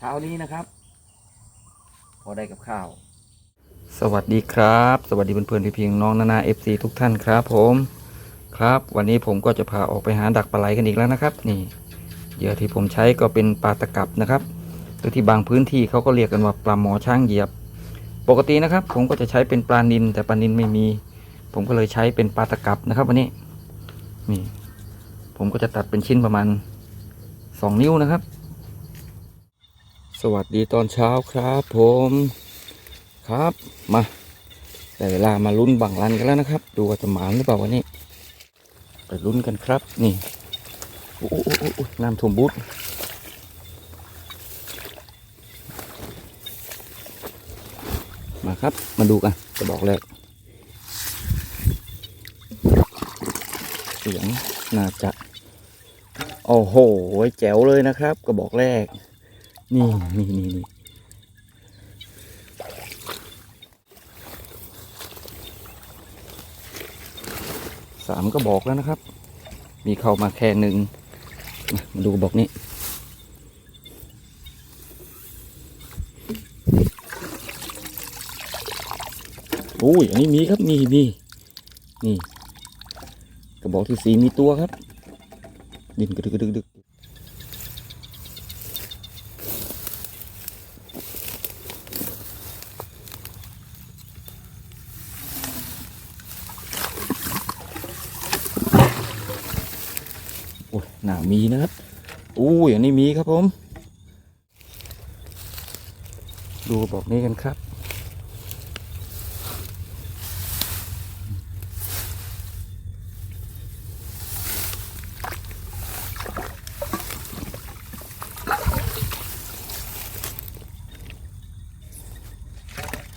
เช้านี้นะครับ พอได้กับข้าว สวัสดีครับ สวัสดีเพื่อนๆพี่เพียงน้องนานาเอฟซีทุกท่านครับผมครับ วันนี้ผมก็จะพาออกไปหาดักปลาไหลกันอีกแล้วนะครับ นี่เหยื่อที่ผมใช้ก็เป็นปลาตะกับนะครับหรือที่บางพื้นที่เขาก็เรียกกันว่าปลาหมอช้างเหยียบ ปกตินะครับ ผมก็จะใช้เป็นปลานินแต่ปลานินไม่มี ผมก็เลยใช้เป็นปลาตะกับนะครับ วันนี้นี่ผมก็จะตัดเป็นชิ้นประมาณสองนิ้วนะครับ สวัสดีตอนเช้าครับผมครับมาได้เวลามาลุ้นบังลันกันแล้วนะครับ ดูว่าจะหมานหรือเปล่าวันนี้ไปลุ้นกันครับนี่โอ้โหน้ำท่วมบูทมาครับมาดูกันจะบอกแรกเสียงน่าจะโอ้โหแจ๋วเลยนะครับ กระบอกแรก นี่นี่นี่นี่สามก็บอกแล้วนะครับ มีเข้ามาแค่หนึ่งมาดูบอกนี้อุ้ยอันนี้มีครับมีมีนี่กระบอกที่สีมีตัวครับ ดินกระดึกกระดึกกระดึกโอ้ยห นามีนะครับอุ้ยอันนี้มีครับผม ดูกระบอกนี้กันครับ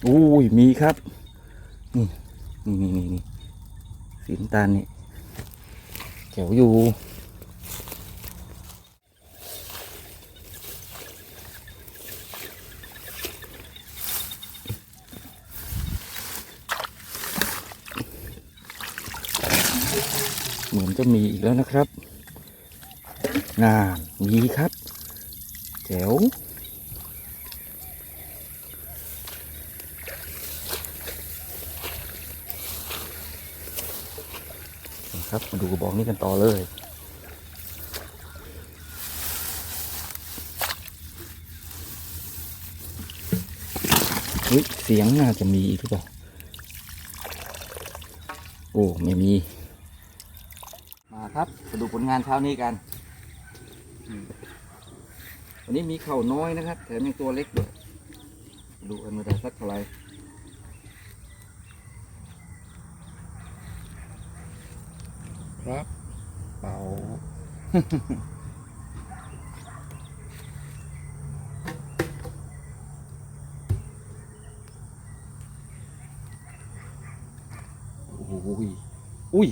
อุ้ยมีครับนี่นี่นี่นี่นี่สีน้ำตาลนี่แถวอยู่ เหมือนจะมีอีกแล้วนะครับนานมีครับแจ๋วครับมาดูกระบอกนี้กันต่อเลยเฮ้ยเสียงน่าจะมีอีกหรือเปล่า โอ้ ไม่มี มาครับมาดูผลงานเช้านี้กันอืมวันนี้มีเข่าน้อยนะครับ แถมยังตัวเล็กด้วยมาดูกันมาได้สักเท่าไหร่ครับเป่าอุ้ยอุ้ย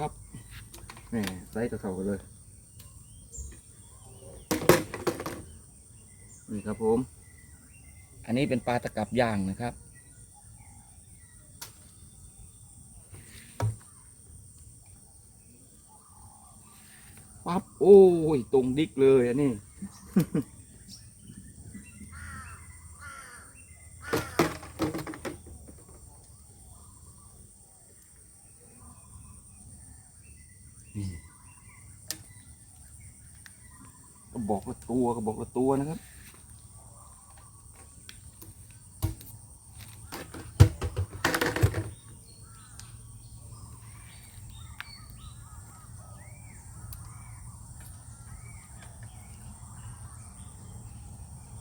ครับแหมไซส์เท่าๆกันเลย นี่ครับผม อันนี้เป็นปลาตะกับย่างนะครับ ปั๊บ โอ้ย ตรงดิกเลยอันนี้ บอกละตัวก็บอกละตัวนะครับ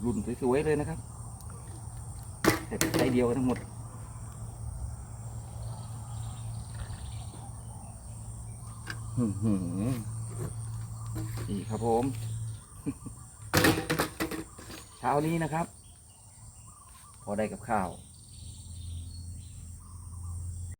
รุ่นสวยๆเลยนะครับแต่ใช้เดียวกันทั้งหมดอื้อหือนี่ครับผม เช้านี้นะครับ พอได้กับข้าว